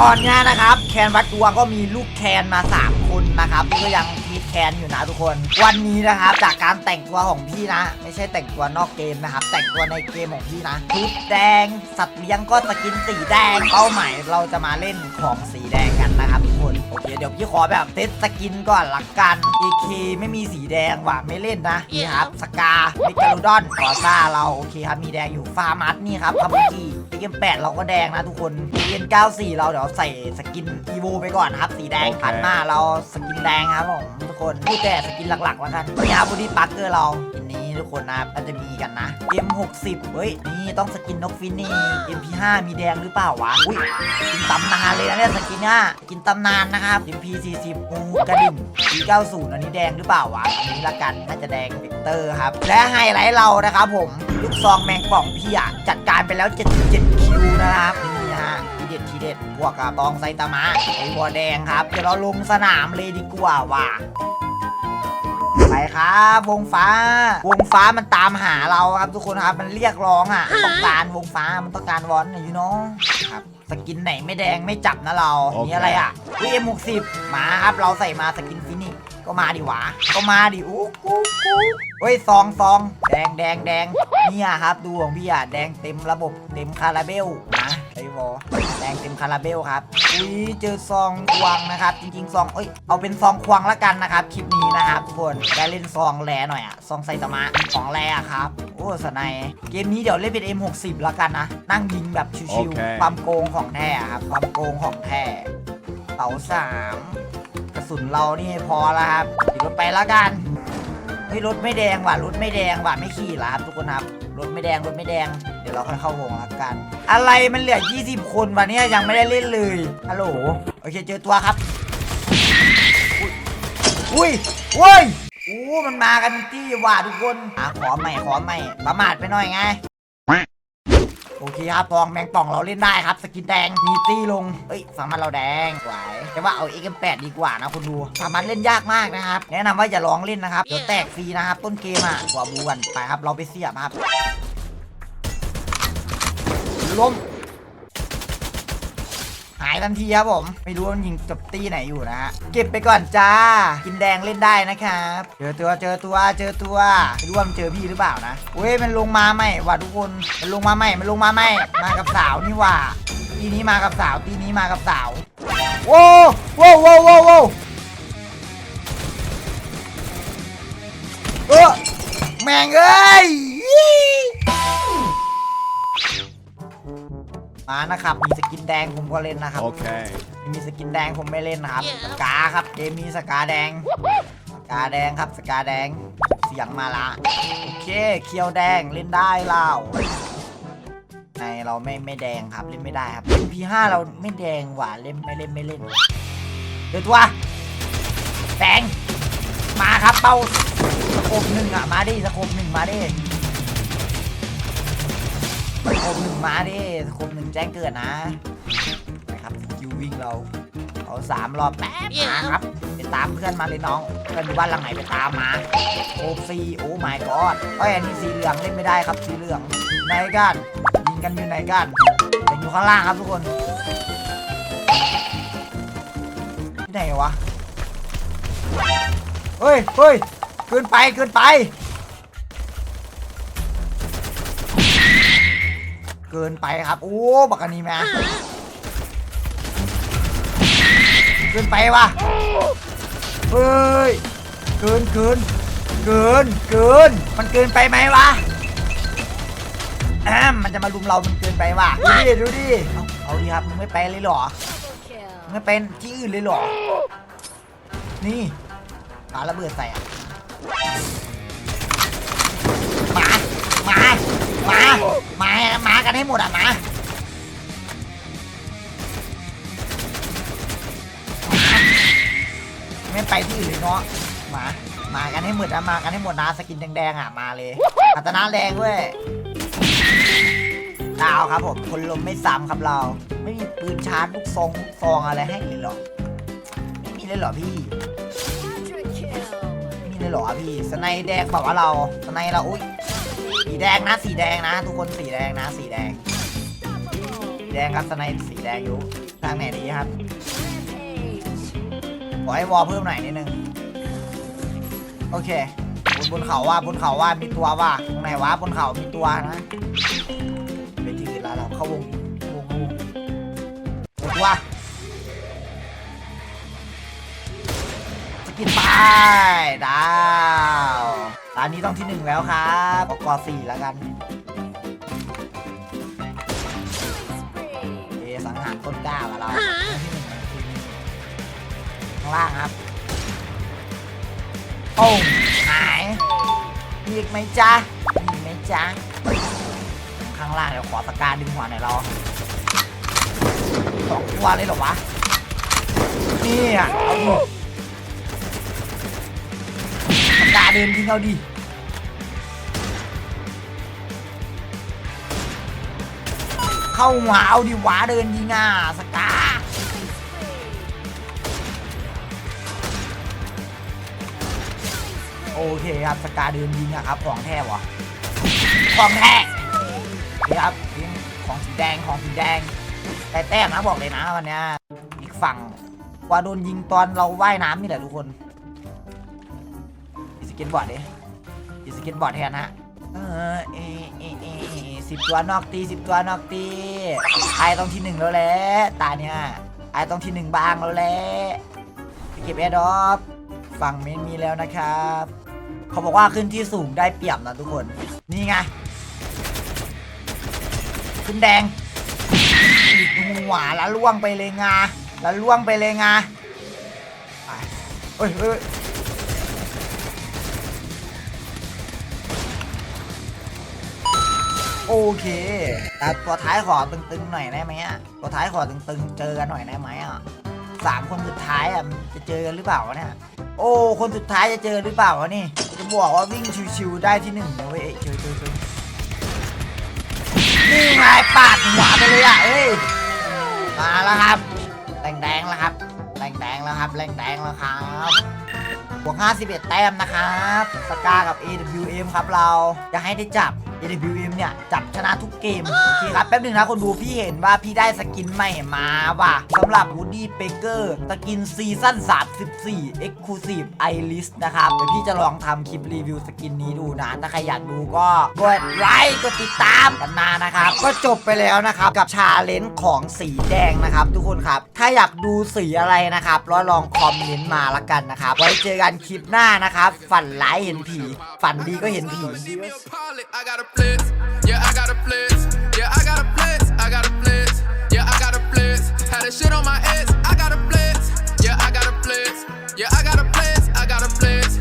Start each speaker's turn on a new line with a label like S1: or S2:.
S1: ตอนนี้ยนะครับแคนวัดดวงก็มีลูกแคนมา 3 คนนะครับก็ยังมีแคนอยู่นะทุกคน วันนี้นะครับจากการแต่งตัวของพี่นะ ไม่ใช่แต่งตัวนอกเกมนะครับ แต่งตัวในเกมของพี่นะชุดแดง สัตว์เลี้ยงก็สกินสีแดงเป้าหมายเราจะมาเล่นของสีแดงกันนะครับทุกคนโอเคเดี๋ยวพี่ขอแบบเทสสกินก่อนละกัน AK ไม่มีสีแดงว่ะไม่เล่นนะนี่ครับสกาเมกาโลดอนกอซ่าเราโอเคครับมีแดงอยู่ฟาร์มัสนี่ครับคาบุกิ เกม8เราก็แดงนะทุกคนเกม94เราเดี๋ยวใส่สกินอีโวไปก่อนนะครับ สีแดง
S2: โอเค
S1: ผ่านมาเราสกินแดงครับผมทุกคนพูดแต่สกินหลักๆแล้วกันนี่ครับบูดี้ปักเกอร์เราอันนี้ ทุกคนนะครับก็จะมีกันนะ M60 เฮ้ย นี่ต้องสกินนกฟินนี่ MP5 มีแดงหรือเปล่าวะ อุ้ยกินตำนานเลยนะเนี่ยสกินเนี่ยกินตำนานนะครับ MP40 งูกระดิ่ง P90 อันนี้แดงหรือเปล่าวะ อันนี้ละกันน่าจะแดงเวกเตอร์ครับ และไฮไลท์เรานะครับผม ลูกซองแมงป่องพี่อะจัดการไปแล้ว 77 คิวนะครับนี่ฮะทีเด็ดทีเด็ดบวกกับตองไซตามะไอวัวแดงครับ เดี๋ยวเราลงสนามเลยดีกว่าว่ะ ครับ วงฟ้า วงฟ้ามันตามหาเราครับทุกคนครับ มันเรียกร้องอะต้องการวงฟ้ามันต้องการวอนอยู่เนาะครับสกินไหนไม่แดงไม่จับนะเรา
S2: โอเค
S1: นี่อะไรอะวีเอ็มหกสิบมาครับ เราใส่มาสกินฟินิกก็มาดิวะ ก็มาดิอู้กูกูเฮ้ยซองซองแดงแดงแดงเนี่ยครับ ดูของพี่อะ แดงเต็มระบบเต็มคาราเบล นะไอวอแดงเต็มคาราเบลครับอุ้ยเจอซองควงนะครับ จริงๆซองเอ้ยเอาเป็นซองควงละกันนะครับคลิปนี้นะครับทุกคนได้เล่นซองแรหน่อยอะซองไซตามะของแรอะครับโอ้สไนยเกมนี้เดี๋ยวเล่นเป็น M60 ละกันนะนั่งยิงแบบชิว
S2: โอเค
S1: ๆความโกงของแท้อะครับความโกงของแท้เป๋าสามกระสุนเรานี่พอแล้วครับติดรถไปละกันเฮ้ยรถไม่แดงว่ะรถไม่แดงว่ะไม่ขี่ละครับทุกคนครับรถไม่แดงรถไม่แดงเดี๋ยวเราค่อยเข้าวงละกัน อะไรมันเหลือ 20 คนวันนี้ยังไม่ได้เล่นเลยฮัลโหลโอเคเจอตัวครับ อุ้ยเว้ยโอ้มันมากันที่ว่ะทุกคนอะขอใหม่ขอใหม่ประมาทไปหน่อยไงโอเคครับปองแมงป่องเราเล่นได้ครับ สกินแดงมีตี้ลงเอ้ยสามารถเราแดงไหวแต่ว่าเอา XM8 ดีกว่านะคุณดูสามารถเล่นยากมากนะครับ แนะนำว่าอย่าลองเล่นนะครับเดี๋ยวแตกฟรีนะครับ ต้นเกมอะกว่าบูกันไปครับ เราไปเสียบครับ ล้มหายทันทีครับผม ไม่รู้ว่ามันยิงกับตีไหนอยู่นะฮะ เก็บไปก่อนจ้า กินแดงเล่นได้นะครับ เจอตัวเจอตัวเจอตัวไม่รู้ว่ามันเจอพี่หรือเปล่านะเว้ยมันลงมาใหม่ว่ะทุกคน มันลงมาใหม่มันลงมาใหม่มากับสาวนี่ว่ะตีนี้มากับสาวตีนี้มากับสาวโว้โว้โว้โว้โว้เออแม่งเอ้ย มานะครับ มีสกินแดงผมก็เล่นนะครับ
S2: Okay.
S1: ไม่มีสกินแดงผมไม่เล่นนะครับสกาครับ เกมมีสกาแดง สกาแดงครับ สกาแดง เสียงมาละ โอเค เคียวแดงเล่นได้เล่าในเราไม่ไม่แดงครับเล่นไม่ได้ครับ MP5 เราไม่แดงหว่าเล่นไม่เล่นไม่เล่น เดี๋ยวตัวแดงมาครับเป้าสโคบหนึ่งอะ มาดิสโคบหนึ่งมาดิส โคบหนึ่งมาดิสโคบหนึ่งแจ้งเกิดนะนะครับสกิลวิ่งเราเอาสามรอบแป๊บมาครับไปตามเพื่อนมาเลยน้องเพื่อนอยู่บ้านหลังไหนไปตามมาโอซีโอ้ my god เอ้ยอันนี้สีเหลืองเล่นไม่ได้ครับสีเหลืองไหนกันยิงกันอยู่ไหนกันแต่อยู่ข้างล่างครับทุกคนที่ไหนวะเฮ้ยเฮ้ยเกินไปเกินไป เกินไปครับ โอ้บักอันนี้แม่เกินไปว่ะเฮ้ยเกินเกินเกินเกิน มันเกินไปไหมวะแอมมันจะมาลุมเรามันเกินไปว่ะดูดิดูดิเอาเอาดิครับมึงไม่ไปเลยเหรอมึงไม่เป็นที่อื่นเลยเหรอ นี่ปาระเบิดใส่อะหมาหมา มา มา มากันให้หมดอะมาไม่ไปที่อื่นเลยเนาะมา มากันให้หมดนะมากันให้หมดนะสกินแดงๆอะมาเลยอัตนาแดงด้ยดาวครับผมคนลมไม่ซ้ำครับเรา ไม่มีปืนชาร์จลูกซองลูกซองอะไรให้เลยหรอไม่มีเลยหรอพี่ไม่มีเลยหรอพี่สไนแดงบอกว่าเราสไนเราอุ้ย สีแดงนะ สีแดงนะ ทุกคนสีแดงนะ สีแดง สีแดงครับสไนป์สีแดงอยู่ทางไหนดีครับขอให้วอลเพิ่มหน่อยนิดนึง โอเค บนบนเขาว่าบนเขาว่ามีตัวว่าตรงไหนวะบนเขามีตัวนะไปที่อื่นแล้วเราเข้าวงวงวงตัวสกินไปดาว ตอนนี้ต้องที่หนึ่งแล้วครับเอากอสี่แล้วกันเอสังหารต้นกล้ามาเราข้างล่างครับ โอ้หายมีอีกไหมจ๊ะมีอีกไหมจ๊ะข้างล่างเดี๋ยวขอสกาดึงหัวหน่อยเราสองตัวเลยเหรอวะนี่อะ เอาดิสกาเดินยิงเอาดิเข้าหัวเอาดิหวาเดินยิงอะสกาโอเคครับสกาเดินยิงอะครับ ของแท้วะของแท้นี่ครับของสีแดงของสีแดง แต่แต้มนะบอกเลยนะวันนี้อีกฝั่งกว่าโดนยิงตอนเราว่ายน้ำนี่แหละทุกคน เก็ตบอร์ดดิอีสเก็ตบอร์ดแทนฮะเออเอเอเออสิบตัวนอกตีสิบตัวนอกตีไอต้องที่หนึ่งแล้วแหละตาเนี้ยไอต้องที่หนึ่งบางแล้วแหละไปเก็บแอร์ดรอปฝั่งเมนมีแล้วนะครับ เขาบอกว่าขึ้นที่สูงได้เปรียบนะทุกคน นี่ไง ขึ้นแดงหัวแล้วล่วงไปเลยงาแล้วล่วงไปเลยงาไปเฮ้ย โอเค แต่ตัวท้ายขอตึงๆหน่อยได้ไหมอะตัวท้ายขอตึงๆ เจอกันหน่อยได้ไหมอะสามคนสุดท้ายอะจะเจอกันหรือเปล่าวะเนี่ยโอ้คนสุดท้ายจะเจอหรือเปล่าวะนี่จะบอกว่าวิ่งชิวๆได้ที่หนึ่งนะเว้ยเจอเจอเจอนี่ไงปาดหัวไปเลยอะเอ้ยมาแล้วครับแดงแดงๆแล้วครับแดงแดงๆแล้วครับแดงแดงๆแล้วครับบวก51 แต้มนะครับสกากับ AWM ครับเราจะให้ได้จับ AWM เนี่ย จับชนะทุกเกม โอเคครับ แป๊บหนึงนะคนดูพี่เห็นว่าพี่ได้สกินใหม่มาว่ะสำหรับ Woody Baker สกินซีซั่น 34 Exclusive i l i s t นะครับ เดี๋ยวพี่จะลองทำคลิปรีวิวสกินนี้ดูนะ ถ้าใครอยากดูก็กดไลค์ กดติดตามกันมานะครับ ก็จบไปแล้วนะครับ กับชาเลนจ์ของสีแดงนะครับ ทุกคนครับ ถ้าอยากดูสีอะไรนะครับรอลองคอมเมนต์มาละกันนะครับ ไว้เจอกันคลิปหน้านะครับ ฝันร้ายเห็นผี ฝันดีก็เห็นผี
S2: I got a Yeah, I got a flex.